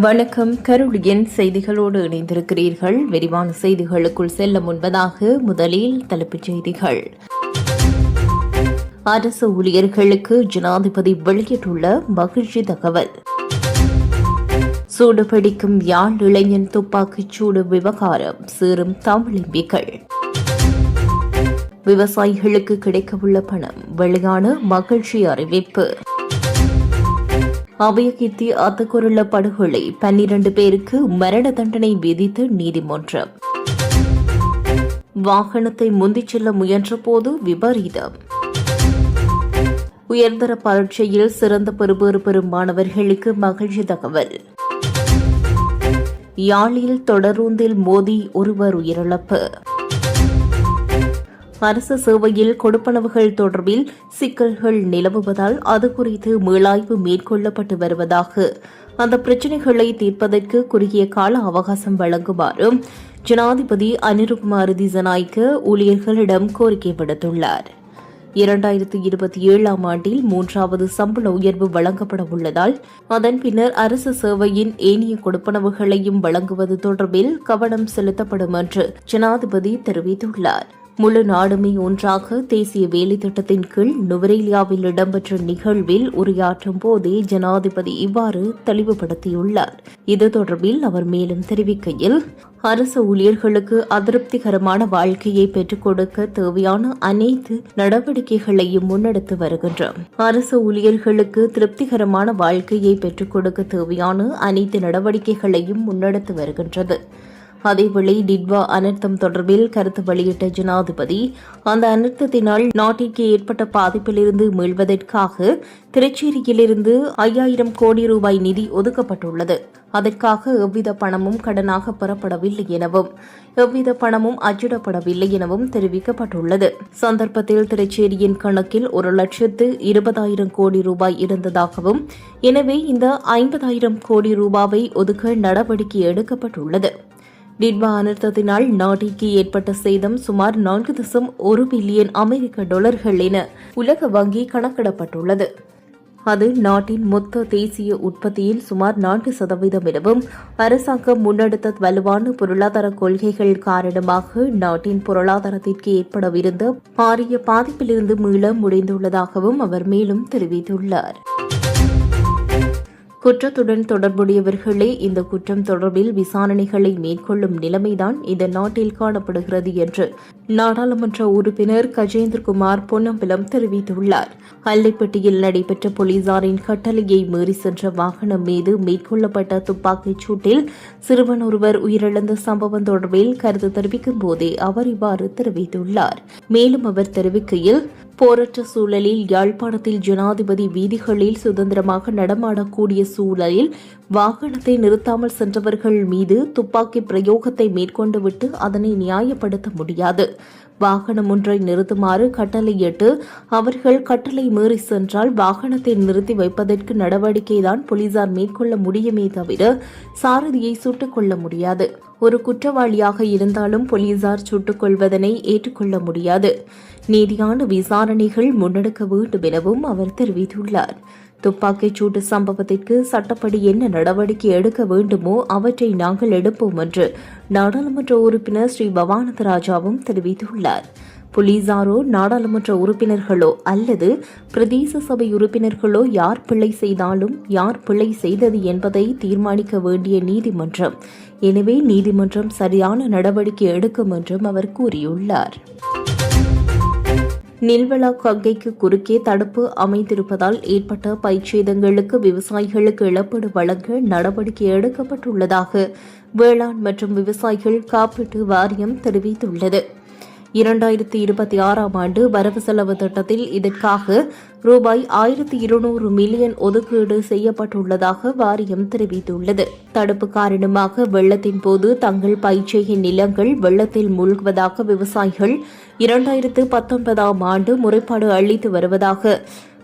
வணக்கம். கருளியின் செய்திகளோடு இணைந்திருக்கிறீர்கள். விரிவான செய்திகளுக்குள் செல்ல முன்பதாக முதலில் தலைப்புச் செய்திகள். அரசு ஊழியர்களுக்கு ஜனாதிபதி வெளியிட்டுள்ள மகிழ்ச்சி தகவல். சூடுபிடிக்கும் யாழ் இளைஞன் துப்பாக்கிச் சூடு விவகாரம் சீரும் தமிழிம்பிகள். விவசாயிகளுக்கு கிடைக்கவுள்ள பணம் வெளியான மகிழ்ச்சி அறிவிப்பு. அபயகீர்த்தி அத்துக்குருள படுகொலை பன்னிரண்டு பேருக்கு மரண தண்டனை விதித்து நீதிமன்றம். வாகனத்தை முந்திச் செல்ல முயன்றபோது விபரீதம். உயர்தர பரீட்சையில் சிறந்த பெறுபேறு பெறும் மாணவர்களுக்கு மகிழ்ச்சி தகவல். யாழில் தொடரூந்தில் மோதி ஒருவர் உயிரிழப்பு. அரசு சேவையில் கொடுப்பனவுகள் தொடர்பில் சிக்கல்கள் நிலவுவதால் அது குறித்து மீளாய்வு மேற்கொள்ளப்பட்டு வருவதாக. அந்த பிரச்சினைகளை தீர்ப்பதற்கு குறுகிய கால அவகாசம் வழங்குமாறும் ஜனாதிபதி அனிருகுமார் திசநாய்க்க ஊழியர்களிடம் கோரிக்கை விடுத்துள்ளார். இரண்டாயிரத்து இருபத்தி ஏழாம் ஆண்டில் மூன்றாவது சம்பள உயர்வு வழங்கப்பட உள்ளதால் அதன் பின்னர் அரசு சேவையின் ஏனைய கொடுப்பனவுகளையும் வழங்குவது தொடர்பில் கவனம் செலுத்தப்படும் என்று ஜனாதிபதி தெரிவித்துள்ளார். முழு நாடுமே ஒன்றாக தேசிய வேலை திட்டத்தின் கீழ் நுவரேலியாவில் இடம்பெற்ற நிகழ்வில் உரையாற்றும் போதே ஜனாதிபதி இவ்வாறு தெளிவுபடுத்தியுள்ளார். இது தொடர்பில் அவர் மேலும் தெரிவிக்கையில் அரசு ஊழியர்களுக்கு அதிருப்திகரமான வாழ்க்கையை பெற்றுக் கொடுக்க தேவையான அனைத்து நடவடிக்கைகளையும் முன்னெடுத்து வருகின்றோம். அரசு ஊழியர்களுக்கு திருப்திகரமான வாழ்க்கையை பெற்றுக் கொடுக்க தேவையான அனைத்து நடவடிக்கைகளையும் முன்னெடுத்து வருகின்றது. அதேவேளை டிட்வா அனர்த்தம் தொடர்பில் கருத்து வெளியிட்ட ஜனாதிபதி அந்த அனர்த்தத்தினால் நாட்டிற்கு ஏற்பட்ட பாதிப்பிலிருந்து மீள்வதற்காக திருச்சேரியிலிருந்து ஐயாயிரம் கோடி ரூபாய் நிதி ஒதுக்கப்பட்டுள்ளது. அதற்காக எவ்வித பணமும் கடனாக பெறப்படவில்லை எனவும் எவ்வித பணமும் அச்சிடப்படவில்லை எனவும் தெரிவிக்கப்பட்டுள்ளது. சந்தர்ப்பத்தில் திருச்சேரியின் கணக்கில் ஒரு லட்சத்து இருபதாயிரம் கோடி ரூபாய் இருந்ததாகவும் எனவே இந்த ஐம்பதாயிரம் கோடி ரூபாவை ஒதுக்க நடவடிக்கை எடுக்கப்பட்டுள்ளது. டிட்வா அனர்த்தத்தினால் நாட்டிற்கு ஏற்பட்ட சேதம் சுமார் நான்கு தசம் ஒரு பில்லியன் அமெரிக்க டாலர்கள் என உலக வங்கி கணக்கிடப்பட்டுள்ளது. அது நாட்டின் மொத்த தேசிய உற்பத்தியில் சுமார் நான்கு சதவீதம் எனவும் அரசாங்கம் முன்னெடுத்த வலுவான பொருளாதார கொள்கைகள் காரணமாக நாட்டின் பொருளாதாரத்திற்கு ஏற்படவிருந்த பாரிய பாதிப்பிலிருந்து மீள முடிந்துள்ளதாகவும் அவர் மேலும் தெரிவித்துள்ளார். குற்றத்துடன் தொடர்புடையவர்களே இந்த குற்றம் தொடர்பில் விசாரணைகளை மேற்கொள்ளும் நிலைமைதான் இந்த நாட்டில் காணப்படுகிறது என்று நாடாளுமன்ற உறுப்பினர் கஜேந்திரகுமார் பொன்னம்பலம் தெரிவித்துள்ளார். அல்லைப்பட்டியில் நடைபெற்ற போலீசாரின் கட்டளையை மீறி சென்ற வாகனம் மீது மேற்கொள்ளப்பட்ட துப்பாக்கிச் சூட்டில் சிறுவன் ஒருவர் உயிரிழந்த சம்பவம் தொடர்பில் கருத்து தெரிவிக்கும் போதே அவர் இவ்வாறு தெரிவித்துள்ளார். மேலும் அவர் தெரிவிக்கையில் போரற்ற சூழலில் யாழ்ப்பாணத்தில் ஜனாதிபதி வீதிகளில் சுதந்திரமாக நடமாடக்கூடிய சூழலில் வாகனத்தை நிறுத்தாமல் சென்றவர்கள் மீது துப்பாக்கி பிரயோகத்தை மேற்கொண்டுவிட்டு அதனை நியாயப்படுத்த முடியாது. வாகனம் ஒன்றை நிறுத்துமாறு கட்டளையிட்டு அவர்கள் கட்டளை மீறி சென்றால் வாகனத்தை நிறுத்தி வைப்பதற்கு நடவடிக்கைதான் போலீசார் மேற்கொள்ள முடியுமே தவிர சாரதியை சுட்டுக் கொள்ள முடியாது. ஒரு குற்றவாளியாக இருந்தாலும் போலீசார் சுட்டுக் கொள்வதனை ஏற்றுக்கொள்ள முடியாது. நீதியான விசாரணைகள் முன்னெடுக்க வேண்டும் எனவும் அவர் தெரிவித்துள்ளார். துப்பாக்கிச் சூட்டு சம்பவத்திற்கு சட்டப்படி என்ன நடவடிக்கை எடுக்க வேண்டுமோ அவற்றை நாங்கள் எடுப்போம் என்று நாடாளுமன்ற உறுப்பினர் ஸ்ரீ பவானந்தராஜாவும் தெரிவித்துள்ளார். போலீசாரோ நாடாளுமன்ற உறுப்பினர்களோ அல்லது பிரதேச சபை உறுப்பினர்களோ யார் பிள்ளை செய்தாலும் யார் பிள்ளை செய்தது என்பதை தீர்மானிக்க வேண்டிய நீதிமன்றம். எனவே நீதிமன்றம் சரியான நடவடிக்கை எடுக்கும் என்றும் அவர் கூறியுள்ளார். நில்வளா கங்கைக்கு குறுக்கே தடுப்பு அமைந்திருப்பதால் ஏற்பட்ட பயிர்ச்சேதங்களுக்கு விவசாயிகளுக்கு இழப்பீடு வழங்க நடவடிக்கை எடுக்கப்பட்டுள்ளதாக வேளாண் மற்றும் விவசாயிகள் காப்பீட்டு வாரியம் தெரிவித்துள்ளது. இரண்டாயிரத்தி இருபத்தி ஆறாம் ஆண்டு வரவு செலவு திட்டத்தில் இதற்காக ரூபாய் ஆயிரத்தி இருநூறு மில்லியன் ஒதுக்கீடு செய்யப்பட்டுள்ளதாக வாரியம் தெரிவித்துள்ளது. தடுப்பு காரணமாக வெள்ளத்தின் போது தங்கள் பயிற்சியின் நிலங்கள் வெள்ளத்தில் மூழ்குவதாக விவசாயிகள் இரண்டாயிரத்து பத்தொன்பதாம் ஆண்டு முறைப்பாடு அளித்து வருவதாக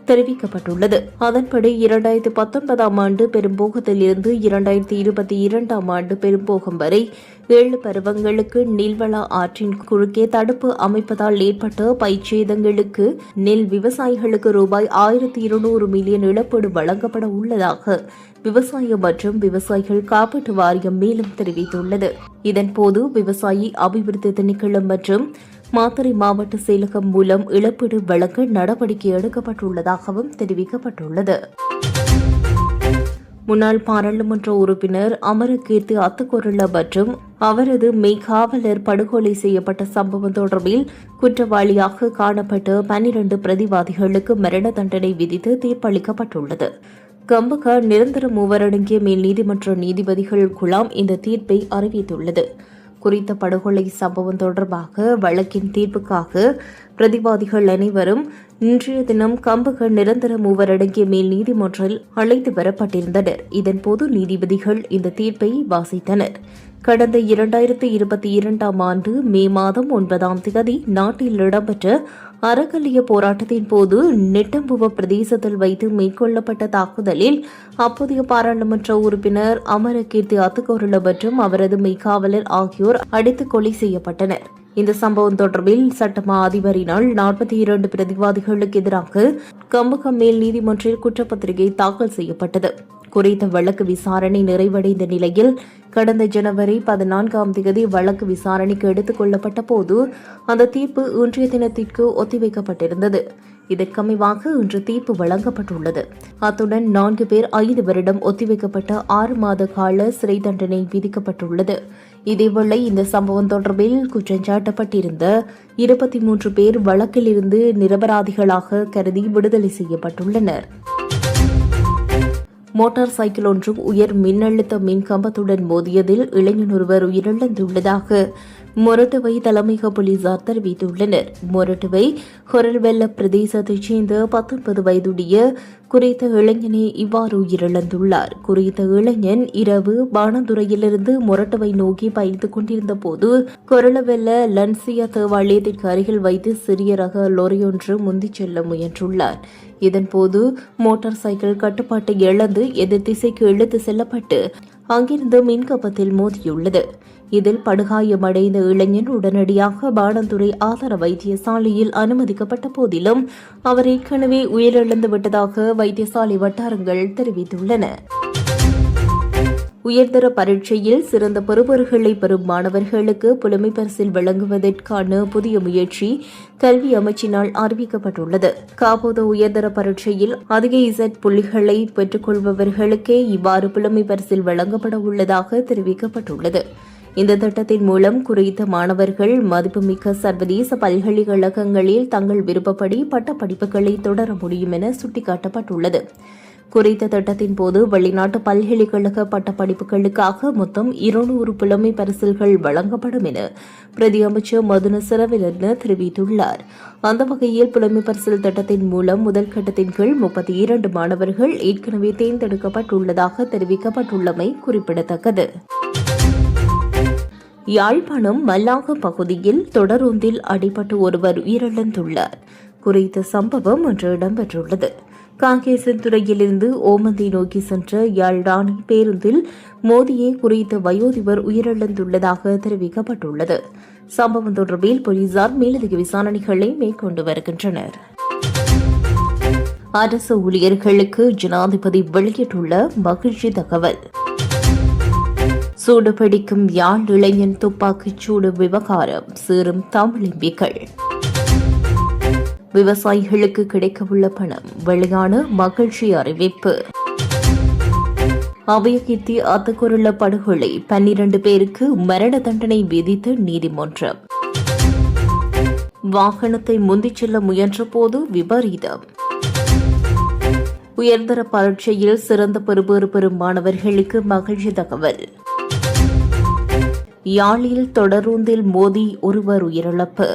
தெரிவிக்கப்பட்டுள்ளது. அதன்படி இரண்டாயிரத்தி பத்தொன்பதாம் ஆண்டு பெரும்போகத்தில் இருந்து இரண்டாயிரத்தி இருபத்தி இரண்டாம் ஆண்டு பெரும்போகம் வரை ஏழு பருவங்களுக்கு நீல்வள ஆற்றின் குறுக்கே தடுப்பு அமைப்பதால் ஏற்பட்ட பயிற்சேதங்களுக்கு நெல் விவசாயிகளுக்கு ரூபாய் ஆயிரத்தி இருநூறு மில்லியன் இழப்பீடு வழங்கப்பட உள்ளதாக விவசாயம் மற்றும் விவசாயிகள் காப்பீட்டு வாரியம் மேலும் தெரிவித்துள்ளது. இதன்போது விவசாயி அபிவிருத்தி திணைக்களம் மற்றும் மாத்தறை மாவட்ட செயலகம் மூலம் இழப்பீடு வழங்க நடவடிக்கை எடுக்கப்பட்டுள்ளதாகவும் தெரிவிக்கப்பட்டுள்ளது. முன்னாள் பாராளுமன்ற உறுப்பினர் அமரகீர்த்தி அத்துக்கொருள மற்றும் அவரது மெய்காவலர் படுகொலை செய்யப்பட்ட சம்பவம் தொடர்பில் குற்றவாளியாக காணப்பட்ட பனிரண்டு பிரதிவாதிகளுக்கு மரண தண்டனை விதித்து தீர்ப்பளிக்கப்பட்டுள்ளது. கம்பக நிரந்தர மூவரடங்கிய மேல் நீதிமன்ற நீதிபதிகள் குழாம் இந்த தீர்ப்பை அறிவித்துள்ளது. குறித்த படுகொலை சம்பவம் தொடர்பாக வழக்கின் தீர்ப்புக்காக பிரதிவாதிகள் அனைவரும் இன்றைய தினம் கம்புகள் நிரந்தர மூவரடங்கிய மேல் நீதிமன்றில் அழைத்து வரப்பட்டிருந்தனர். இதன்போது நீதிபதிகள் இந்த தீர்ப்பை வாசித்தனர். கடந்த இரண்டாயிரத்தி இருபத்தி இரண்டாம் ஆண்டு மே மாதம் ஒன்பதாம் தேதி நாட்டில் இடம்பெற்ற அறக்கலிய போராட்டத்தின் போது நெட்டம்புவ பிரதேசத்தில் வைத்து மேற்கொள்ளப்பட்ட தாக்குதலில் அப்போதைய பாராளுமன்ற உறுப்பினர் அமரகீர்த்தி அத்துக்கோருள மற்றும் அவரது மெய்காவலர் ஆகியோர் அடித்து கொலை செய்யப்பட்டனர். இந்த சம்பவம் தொடர்பில் சட்டமா அதிபரினால் நாற்பத்தி இரண்டு பிரதிவாதிகளுக்கு எதிராக கம்பகம் மேல் நீதிமன்றில் குற்றப்பத்திரிகை தாக்கல் செய்யப்பட்டது. குறித்த வழக்கு விசாரணை நிறைவடைந்த நிலையில் கடந்த ஜனவரி பதினான்காம் தேதி வழக்கு விசாரணைக்கு எடுத்துக் கொள்ளப்பட்ட போது அந்த தீர்ப்பு இன்றைய தினத்திற்கு ஒத்திவைக்கப்பட்டிருந்தது. இதற்கமைவாக இன்று தீர்ப்பு வழங்கப்பட்டுள்ளது. அத்துடன் நான்கு பேர் ஐந்து வருடம் ஒத்திவைக்கப்பட்ட ஆறு மாத கால சிறை தண்டனை விதிக்கப்பட்டுள்ளது. இதேவேளை இந்த சம்பவம் தொடர்பில் குற்றஞ்சாட்டப்பட்டிருந்த இருபத்தி மூன்று பேர் வழக்கிலிருந்து நிரபராதிகளாக கருதி விடுதலை செய்யப்பட்டுள்ளனர். மோட்டார் சைக்கிள் ஒன்றும் உயர் மின்னழுத்த மின் கம்பத்துடன் மோதியதில் இளைஞன் ஒருவர் உயிரிழந்துள்ளதாக மொரட்டுவை தலைமையக போலீசார் தெரிவித்துள்ளனர். மொரட்டுவை ஹொரல்வெல்ல பிரதேசத்தைச் சேர்ந்த பத்தொன்பது வயதுடைய குறித்த இளைஞனே இவ்வாறு உயிரிழந்துள்ளார். குறித்த இளைஞன் இரவு பானதுறையிலிருந்து மொரட்டுவை நோக்கி பயணித்துக் கொண்டிருந்த போது கொரளவெல்ல லன்சியா தேவாலயத்திற்கு அருகில் வைத்து சிறிய ரக லொரியொன்று முந்திச் செல்ல முயன்றுள்ளார். இதன்போது மோட்டார் சைக்கிள் கட்டுப்பாட்டை இழந்து எதிர் திசைக்கு இழுத்து செல்லப்பட்டு அங்கிருந்து மின்கப்பத்தில் மோதியுள்ளது. இதில் படுகாயமடைந்த இளைஞன் உடனடியாக பாடந்துறை ஆதார வைத்தியசாலையில் அனுமதிக்கப்பட்ட போதிலும் அவர் ஏற்கனவே உயிரிழந்து விட்டதாக வைத்தியசாலை வட்டாரங்கள் தெரிவித்துள்ளன. உயர்தர பரீட்சையில் சிறந்த பெறுபவர்களை பெறும் மாணவர்களுக்கு புலமை பரிசில் வழங்குவதற்கான புதிய முயற்சி கல்வி அமைச்சினால் அறிவிக்கப்பட்டுள்ளது. காபோத உயர்தர பரீட்சையில் அதிக இசட் புள்ளிகளை பெற்றுக்கொள்பவர்களுக்கே இவ்வாறு புலமை பரிசில் வழங்கப்பட உள்ளதாக தெரிவிக்கப்பட்டுள்ளது. இந்த திட்டத்தின் மூலம் குறித்த மாணவர்கள் மதிப்புமிக்க சர்வதேச பல்கலைக்கழகங்களில் தங்கள் விருப்பப்படி பட்டப்படிப்புகளை தொடர முடியும் என சுட்டிக்காட்டப்பட்டுள்ளது. குறித்த திட்டத்தின் போது வெளிநாட்டு பல்கலைக்கழக பட்டப்படிப்புகளுக்காக மொத்தம் இருநூறு புலமை பரிசில்கள் வழங்கப்படும் என பிரதி அமைச்சர் மதுன சிறவிலிருந்து தெரிவித்துள்ளார். அந்த வகையில் புலமை பரிசில் திட்டத்தின் மூலம் முதல் கட்டத்தின் கீழ் முப்பத்தி இரண்டு மாணவர்கள் ஏற்கனவே தேர்ந்தெடுக்கப்பட்டுள்ளதாக தெரிவிக்கப்பட்டுள்ளமை குறிப்பிடத்தக்கது. யாழ்ப்பாணம் மல்லாக பகுதியில் தொடரூந்தில் அடிபட்டு ஒருவர் உயிரிழந்துள்ளார். குறித்த சம்பவம் இன்று இடம்பெற்றுள்ளது. காங்கேசன்துறையிலிருந்து ஓமந்தை நோக்கி சென்ற யாழ்ராணி பேருந்தில் மோதியே குறித்த வயோதிபர் உயிரிழந்துள்ளதாக தெரிவிக்கப்பட்டுள்ளது. சம்பவம் தொடர்பில் போலீசார் மேலதிக விசாரணைகளை மேற்கொண்டு வருகின்றனர். அரசு ஊழியர்களுக்கு ஜனாதிபதி வெளியிட்டுள்ள மகிழ்ச்சி தகவல். சூடுபிடிக்கும் யாழ் இளைஞன் துப்பாக்கிச் சூடு விவகாரம் சீரும் தமிழிம்பிகள் விவசாயிகளுக்கு கிடைக்கவுள்ள பணம் வெளியான மகிழ்ச்சி அறிவிப்பு. அபயகீர்த்தி அத்துக்குருள படுகொலை பன்னிரண்டு பேருக்கு மரண தண்டனை விதித்த நீதிமன்றம். வாகனத்தை முந்திச் செல்ல முயன்றபோது விபரீதம். உயர்தர பரீட்சையில் சிறந்த பெறுபேறு பெறும் மாணவர்களுக்கு மகிழ்ச்சி தகவல். யாழில் தொடரூந்தில் மோதி ஒருவர் உயிரிழப்பு.